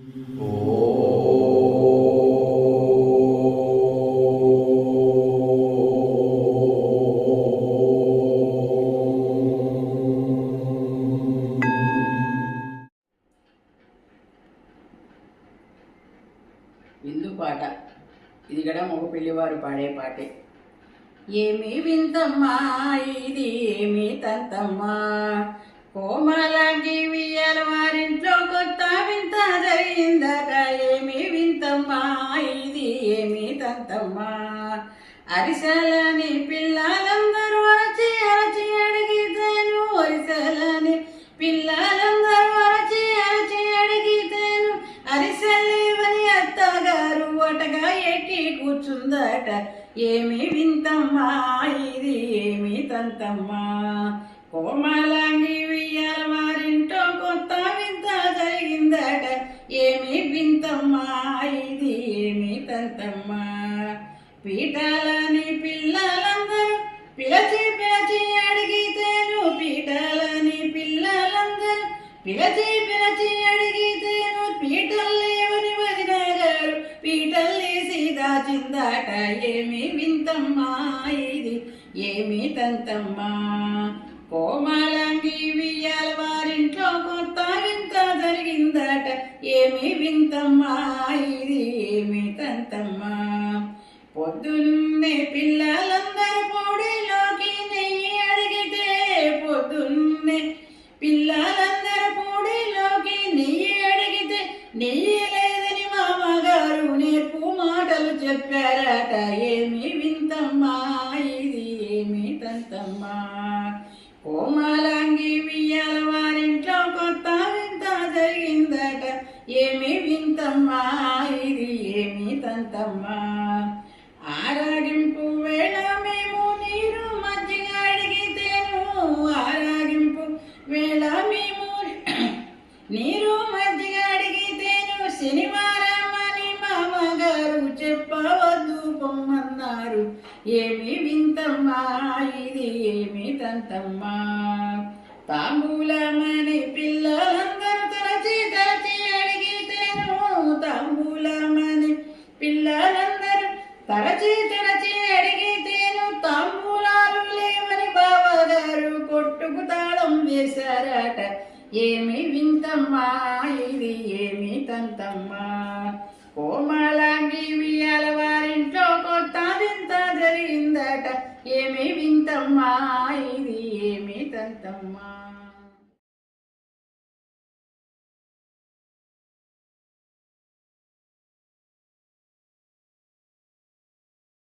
విందు పాట. ఇది కూడా మగ పెళ్ళివారు పాడే పాటే. ఏమి వింతమ్మా ఇది ఏమి తంతమ్మా? కోమలాంగి అరిసెలని పిల్లలందరూ అరచి అరచి అడిగితేను అరిసెలని పిల్లలందరూ అరచి అరచి అడిగితేను అరిసెలేవని అత్తగారు అటగా ఎట్టి కూర్చుందట. ఏమి వింతమ్మా ఇది ఏమి తంతమ్మా? కోమలాంగి వియ్యాల వారింటో కొత్త వింత జరిగిందట. ఏమి వింతమ్మా ఇది ఏమి తంతమ్మా? పీఠాలని పిల్లలందరూ పిలచి పిలచి అడిగితేను పీఠాలని పిల్లలందరూ పిలచి పిలచి అడిగితేను పీటల్లేవని లేవని పీటల్లేసి దాచిందాట ఏమి వింతమ్మా ఇది? ఏమి తంతమ్మా? కోమలంగి వియ్యాల వారింట్లో కొత్త వింత జరిగిందట. ఏమి వింతమ్మా ఇది? అడిగితే నెయ్యి మామగారు నేర్పు మాటలు చెప్పారట. ఏమి వింతమ్మా ఇది ఏమి తంతమ్మా? కోమలాంగి వియ్యాల వారింట్లో కొత్త వింత జరిగిందట. ఏమి వింతమ్మా ఇది ఏమి తంతమ్మా? ఆరాగింపు వేళ మేము నీరు మజ్జిగ అడిగితేను. ఆరాగింపు వేళ మేము నీరు శనివారమని మామగారు చెప్పవద్దు పొమ్మన్నారు. ఏమి వింతమ్మా ఇది ఏమి తంతమ్మా? తాంబూలమని పిల్లలందరూ తరచి తరచి అడిగితేను తాంబూలమని పిల్లలందరూ తరచి తరచి అడిగితేను తాంబూలాలు లేవని బావగారు కొట్టుకు తాళం వేశారట. ఏమి వింతమ్మా ఇది ఏమి తంతమ్మా కోమలాంగి వియాల వారింట్లో కొత్త వింత జరిగిందట. ఏమి వింతమ్మా